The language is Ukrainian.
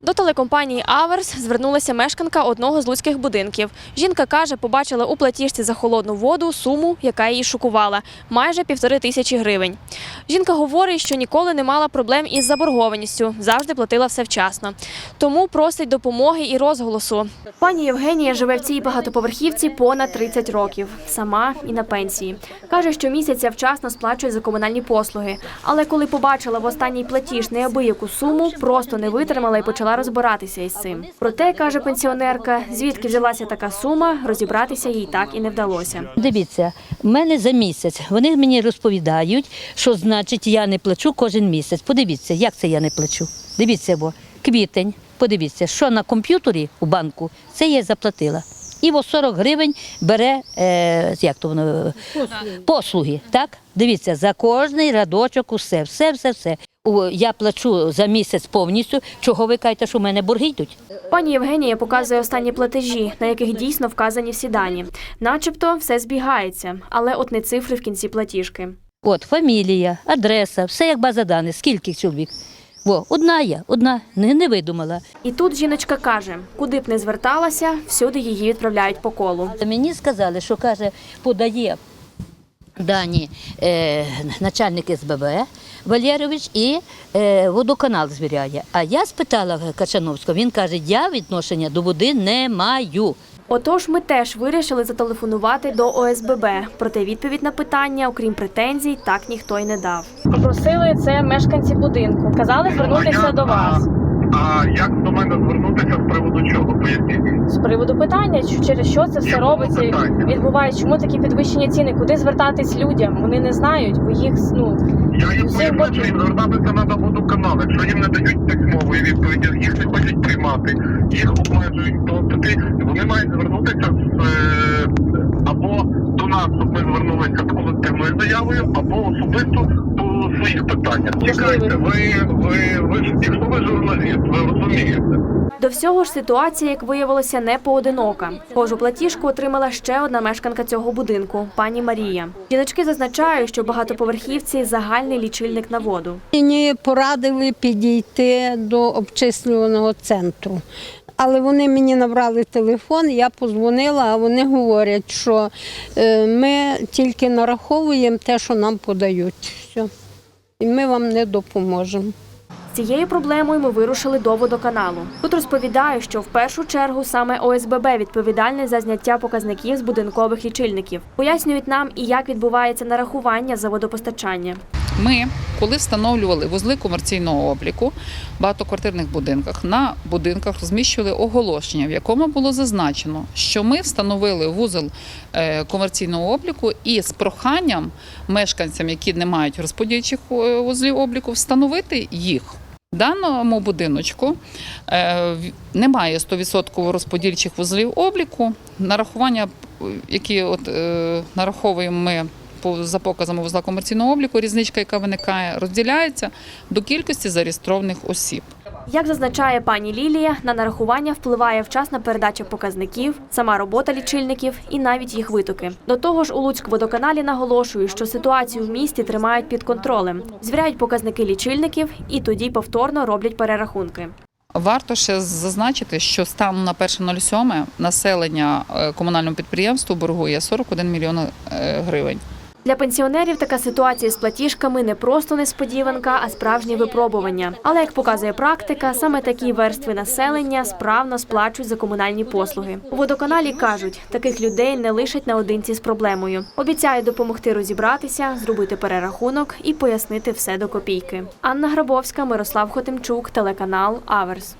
До телекомпанії Аверс звернулася мешканка одного з луцьких будинків. Жінка каже, побачила у платіжці за холодну воду суму, яка її шокувала – майже півтори тисячі гривень. Жінка говорить, що ніколи не мала проблем із заборгованістю, завжди платила все вчасно. Тому просить допомоги і розголосу. Пані Євгенія живе в цій багатоповерхівці понад 30 років, сама і на пенсії. Каже, що місяця вчасно сплачує за комунальні послуги. Але коли побачила в останній платіж неабияку суму, просто не витримала і почала розбиратися із цим. Проте, каже пенсіонерка, звідки взялася така сума, розібратися їй так і не вдалося. Дивіться, в мене за місяць. Вони мені розповідають, що значить я не плачу кожен місяць. Подивіться, як це я не плачу. Дивіться, бо квітень. Подивіться, що на комп'ютері у банку це я заплатила. І во 40 гривень бере е, як то воно послуги. послуги. Так, дивіться, за кожний радочок, усе, все, все, все. Я плачу за місяць повністю. Чого ви кажете, що в мене борги йдуть? Пані Євгенія показує останні платежі, на яких дійсно вказані всі дані. Начебто все збігається, але от не цифри в кінці платіжки. От, фамілія, адреса, все як база даних, скільки чоловік. Во, одна я, одна, не, не видумала. І тут жіночка каже, куди б не зверталася, всюди її відправляють по колу. Мені сказали, що каже, подає дані е, начальник СББ Валєрович і е, водоканал звіряє. А я спитала Качановського, він каже, я відношення до води не маю. Отож, ми теж вирішили зателефонувати до ОСББ. Проте відповідь на питання, окрім претензій, так ніхто й не дав. Попросили це мешканці будинку. Казали звернутися до вас А як до мене звернутися з приводу чого? Поясніть. з приводу питання, чи- через що це все Якого робиться, питання? відбувається, чому такі підвищення ціни, куди звертатись людям? Вони не знають, бо їх ну Я їм Всім поясню, що їм звертатися треба водоканал. Якщо їм не дають письмової відповіді, їх не хочуть приймати, їх обмежують, то тоді вони мають звернутися з е, або до нас, щоб ми звернулися з колективною заявою, або особисто по своїх питаннях. Чекайте, ви, ви, ви, ж- якщо ви журналіст, ви розумієте. До всього ж ситуація, як виявилося, не поодинока. Схожу платіжку отримала ще одна мешканка цього будинку пані Марія. Жіночки зазначають, що багатоповерхівці загальний лічильник на воду. Мені порадили підійти до обчислюваного центру. Але вони мені набрали телефон, я позвонила, а вони говорять, що е, ми тільки нараховуємо те, що нам подають. Все. І ми вам не допоможемо. Цією проблемою ми вирушили до водоканалу. Тут розповідаю, що в першу чергу саме ОСББ відповідальне за зняття показників з будинкових лічильників. Пояснюють нам і як відбувається нарахування за водопостачання. Ми, коли встановлювали вузли комерційного обліку в багатоквартирних будинках, на будинках розміщували оголошення, в якому було зазначено, що ми встановили вузол е, комерційного обліку і з проханням мешканцям, які не мають розподільчих е, вузлів обліку, встановити їх. В даному будиночку е, немає 100% розподільчих вузлів обліку. Нарахування, які от, нараховуємо ми за показами вузла комерційного обліку, різничка, яка виникає, розділяється до кількості зареєстрованих осіб. Як зазначає пані Лілія, на нарахування впливає вчасна передача показників, сама робота лічильників і навіть їх витоки. До того ж, у Луцькводоканалі наголошують, що ситуацію в місті тримають під контролем, звіряють показники лічильників і тоді повторно роблять перерахунки. Варто ще зазначити, що станом на 1.07 населення е, комунальному підприємству боргує 41 мільйон е, гривень. Для пенсіонерів така ситуація з платіжками не просто несподіванка, а справжнє випробування. Але як показує практика, саме такі верстви населення справно сплачують за комунальні послуги. У водоканалі кажуть, таких людей не лишать наодинці з проблемою. Обіцяють допомогти розібратися, зробити перерахунок і пояснити все до копійки. Анна Грабовська, Мирослав Хотимчук, телеканал Аверс.